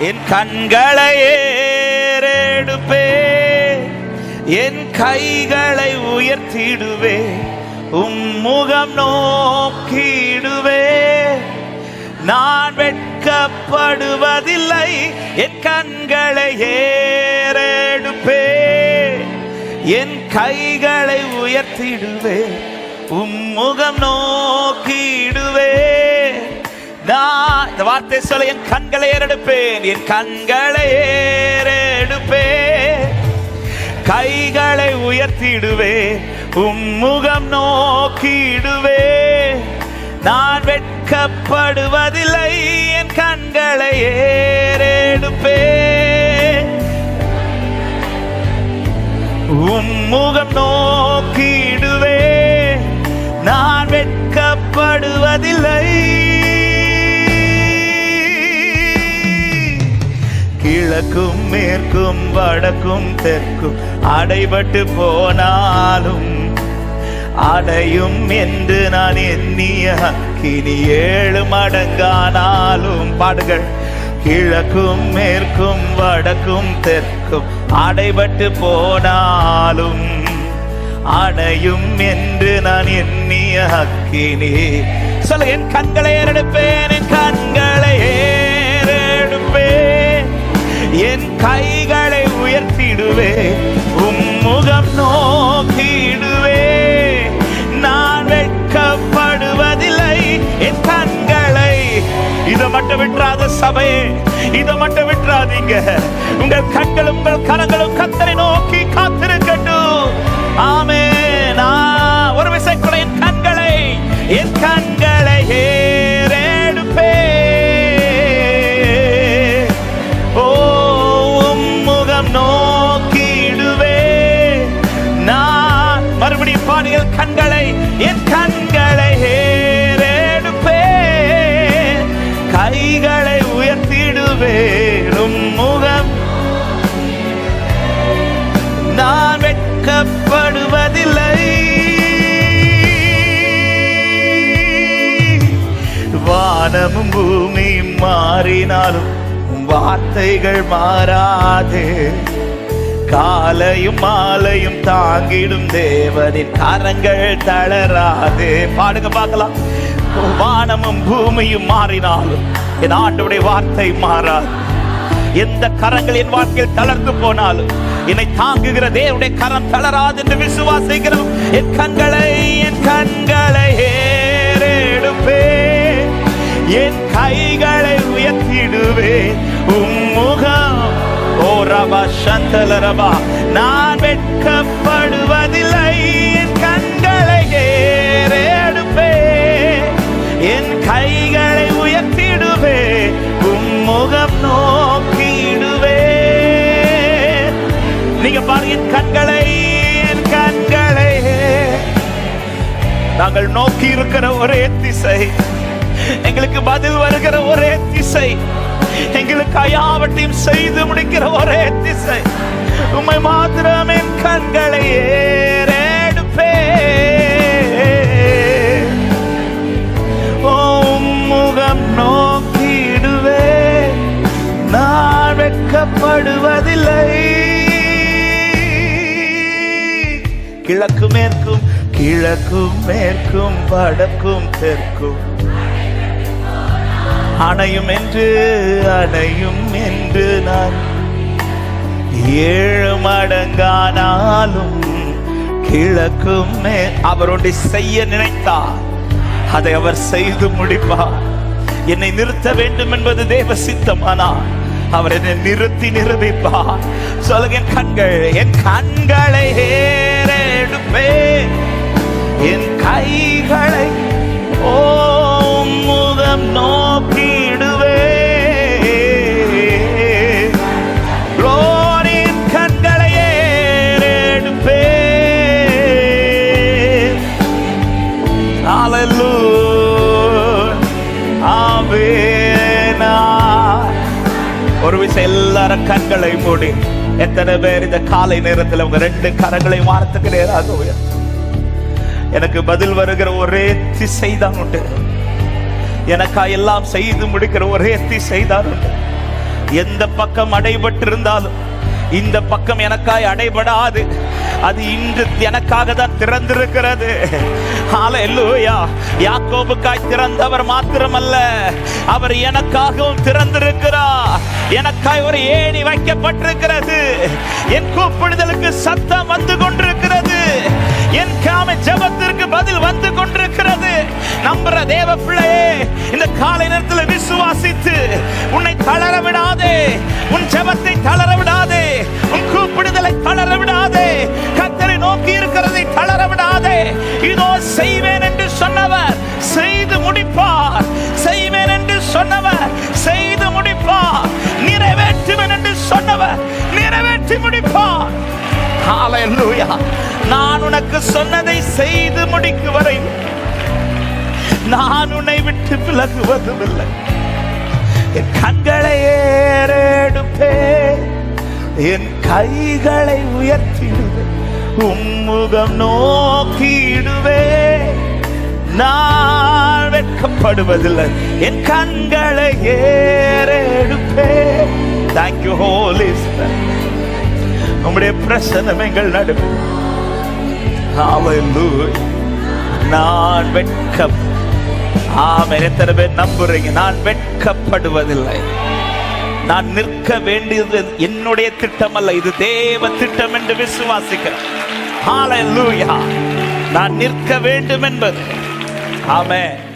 என் கண்களை ஏறெடுப்பே. என் கைகளை உயர்த்திடுவே. உம் முகம் நோக்கிடுவே. நான் வெட்கப்படுவதில்லை. என் கண்களை ஏறெடுப்பே. என் கைகளை உயர்த்திடுவே. உம் முகம் நோக்கிடுவே. நான் இந்த வார்த்தை சொல்ல என் கண்களை ஏறெடுப்பேன். என் கண்களை ஏறெடுப்பேன். கைகளை உயர்த்திடுவேன். உம்முகம் நோக்கிடுவேன். நான் வெட்கப்படுவதில்லை. என் கண்களை ஏறெடுப்பேன். உம்முகம் நோக்கிடுவேன். நான் வெட்கப்படுவதில்லை. கிழக்கும் மேற்கும் வடக்கும் தெற்கும். அடைபட்டு போனாலும் அடையும் என்று நான் எண்ணிய கினி ஏழு மடங்கானாலும் பாடுகள். கிழக்கும் மேற்கும் வடக்கும் தெற்கும். அடைபட்டு போனாலும் அடையும் என்று நான் எண்ணிய அக்கினி சொல்ல என் கண்களை ஏறெடுப்பேன் என் கண்கள் என் கைகளை உயர்த்திடுவே உம்முகம் நோக்கிடுவே. நான் வெட்கப்படுவதில்லை என் கண்களை. இதை மட்டும் விட்டுறாத சபையே இதை மட்டும் விட்டுறாதீங்க. உங்கள் கண்களும் உங்கள் கரங்களும் கத்தரை நோக்கி காத்திருக்கட்டும். ஆமே நான் ஒரு விசைக்குள்ள என் கண்களை என் கண் வானமும் பூமியும் மாறினாலும் வார்த்தைகள் மாறாதே. காலையும் மாலையும் தாங்கிடும் தேவனின் கரங்கள் தளராதே. பாடுங்க பார்க்கலாம். வானமும் பூமியும் மாறினாலும் என் ஆண்டுடைய வார்த்தை மாறாது. எந்த கரங்கள் என் வாழ்க்கையில் தளர்ந்து போனாலும் என்னை தாங்குகிற தேவனுடைய கரம் தளராது என்று விசுவாசிக்கிறோம். என் கண்களை உம்முகம். ஓ ரபா சந்தல ரபா. நான் வெட்கப்படுவதில்லை. என் கண்களை ஏறெடுப்பே. என் கைகளை உயர்த்திடுவே. உம்முகம் நோக்கிடுவே. நீங்க பாருங்க என் கண்களை என் கண்களை. நாங்கள் நோக்கி இருக்கிற ஒரே திசை. எங்களுக்கு பதில் வருகிற ஒரே திசை. எங்களுக்கு யாவற்றையும் செய்து முடிக்கிற ஒரே திசை. உண்மை மாத்திரம் என் கண்களை ஏறெடுப்பே ஓ முகம் நோக்கிடுவே நான் வெட்கப்படுவதில்லை. கிழக்கு மேற்கும் கிழக்கும் மேற்கும் வடக்கும் தெற்கும். அணையும் என்று அணையும் என்று நான் ஏழு மடங்கானாலும் கிழக்கும் அவர் ஒன்றை செய்ய நினைத்தார். அதை அவர் செய்து முடிப்பார். என்னை நிறுத்த வேண்டும் என்பது தேவ சித்தமானார் அவர் என்னை நிறுத்தி நிரூபிப்பார். சொல்லுங்க என் கண்கள் என் கண்களை ஏறெடுப்பே என் கைகளை ஓ ஒரு விஷயம் எல்லாரும் கண்களை மூடி. எத்தனை பேர் இந்த காலை நேரத்தில் உங்க ரெண்டு கரங்களை வாரத்துக்கு நேராக எனக்கு பதில் வருகிற ஒரே திசை தான் உண்டு. எனக்கா எல்லாம் செய்து முடிக்கிற ஒரே திசை தான் உண்டு. எந்த பக்கம் அடைபட்டிருந்தாலும் இந்த பக்கம் எனக்காய் அடைபடாது. அது இன்று எனக்காக தான் திறந்திருக்கிறது. யாக்கோபுக்காய் திறந்தவர் மாத்திரமல்ல. அவர் எனக்காகவும் திறந்திருக்கிறார். எனக்காய் ஒரு ஏணி வைக்கப்பட்டிருக்கிறது. என் கூப்பிடுதலுக்கு சத்தம் வந்து கொண்டிருக்கிறது. என் காம ஜபத்திற்கு பதில் வந்து கொண்டிருக்கிறது. நம்புற தேவ பிள்ளையே காலை நேரத்தில் விசுவாசித்து உன்னை தளர விடாதே. உன் ஜெபத்தை தளர விடாதே. உன் கூப்பிடுதலை தளர விடாதே. கத்தரை நோக்கி இருக்கிறதை தளர விடாதே. இதோ செய்வேன் என்று சொன்னவர் செய்து முடிப்பார். செய்வேன் என்று சொன்னவர் செய்து முடிப்பார். நிறைவேற்றுவேன் என்று சொன்னவர் நிறைவேற்றி முடிப்பார். நான் உனக்கு சொன்னதை செய்து முடிக்கு வரை நான் உன்னை விட்டு விலகுவதும் இல்லை என் கண்களை ஏறெடுப்பே. என் கைகளை உயர்த்திடுவே. உம்முகம் நோக்கிடுவே. நான் வெட்கப்படுவதில்லை. என் கண்களை ஏறெடுப்பே. தேங்க்யூ ஹோலி உம்முடைய பிரசனம் எங்கள் நடுவே. நான் வெட்கப்ப ஆமென். எத்தனை பேர் நம்புறீங்க? நான் வெட்கப்படுவதில்லை. நான் நிற்க வேண்டியது என்னுடைய திட்டம் அல்ல இது தேவ திட்டம் என்று விசுவாசிக்கிறேன். நான் நிற்க வேண்டும் என்பது. ஆமென்.